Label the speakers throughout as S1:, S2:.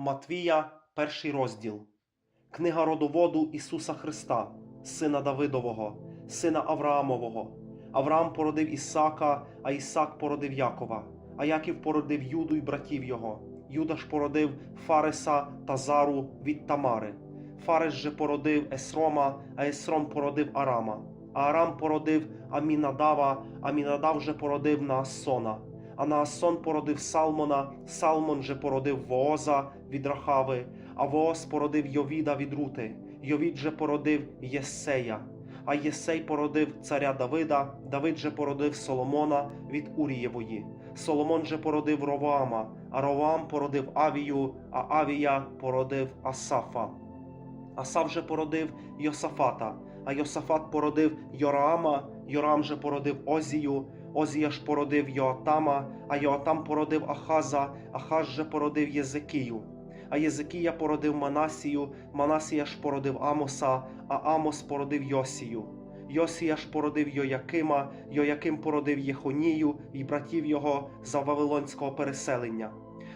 S1: Матвія, перший розділ. Книга родоводу Ісуса Христа, сина Давидового, сина Авраамового. Авраам породив Ісака, а Ісак породив Якова, а Яків породив Юду й братів його. Юда ж породив Фареса та Зару від Тамари. Фарес же породив Есрома, а Есром породив Арама. А Арам породив Амінадава, Амінадав же породив Наассона. А Наасон породив Салмона, Салмон же породив Вооза від Рахави, а Вооз породив Йовіда від Рути, Йовід же породив Єссея, а Єсей породив царя Давида, Давид же породив Соломона від Урієвої, Соломон же породив Ровоама, а Ровоам породив Авію, а Авія породив Асафа. Асав же породив Йосафата, а Йосафат породив Йораама, Йорам же породив Озію, Озія ж породив Йоатама, а Йоатам породив Ахаза, Ахаз же породив Єзекію. А Єзекія породив Манасію, Манасія ж породив Амоса, а Амос породив Йосію. Йосія ж породив Йоякима, Йояким породив Єхонію і братів його за Вавилонського переселення.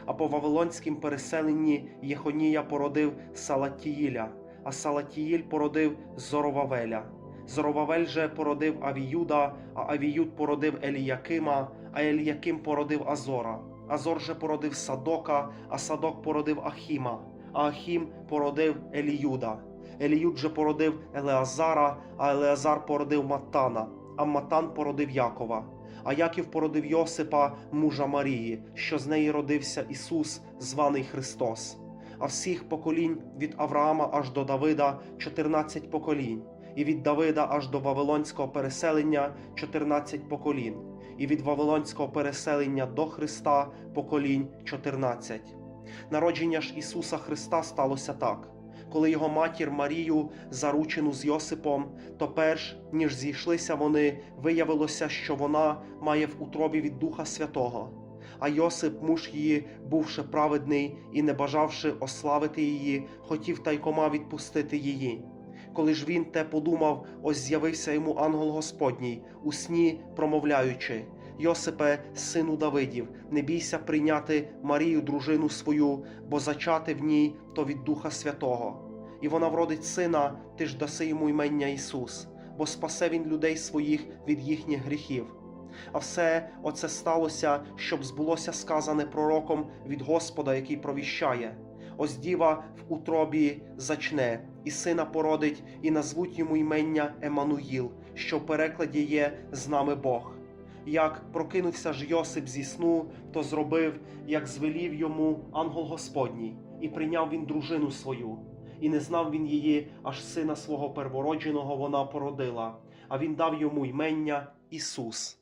S1: А по Вавилонськім переселенні Єхонія породив Салатіїля, а Салатіїль породив Зоровавеля. Зоровавель же породив Авіюда, а Авіюд породив Еліякима, а Еліяким породив Азора. Азор же породив Садока, а Садок породив Ахіма, а Ахім породив Еліюда. Еліюд же породив Елеазара, а Елеазар породив Матана, а Матан породив Якова. А Яків породив Йосипа, мужа Марії, що з неї родився Ісус, званий Христос. А всіх поколінь від Авраама аж до Давида 14 поколінь, і від Давида аж до Вавилонського переселення 14 поколінь, і від Вавилонського переселення до Христа поколінь 14. Народження ж Ісуса Христа сталося так. Коли його матір Марію, заручену з Йосипом, то перш ніж зійшлися вони, виявилося, що вона має в утробі від Духа Святого. А Йосип, муж її, бувши праведний і не бажавши ославити її, хотів тайкома відпустити її. Коли ж він те подумав, ось з'явився йому ангел Господній, у сні промовляючи: Йосипе, сину Давидів, не бійся прийняти Марію, дружину свою, бо зачати в ній то від Духа Святого. І вона вродить сина, ти ж даси йому ймення Ісус, бо спасе він людей своїх від їхніх гріхів. А все оце сталося, щоб збулося сказане пророком від Господа, який провіщає. Ось діва в утробі зачне, і сина породить, і назвуть йому ймення Емануїл, що в перекладі є з нами Бог. Як прокинувся ж Йосип зі сну, то зробив, як звелів йому ангел Господній, і прийняв він дружину свою. І не знав він її, аж сина свого первородженого вона породила, а він дав йому ймення Ісус.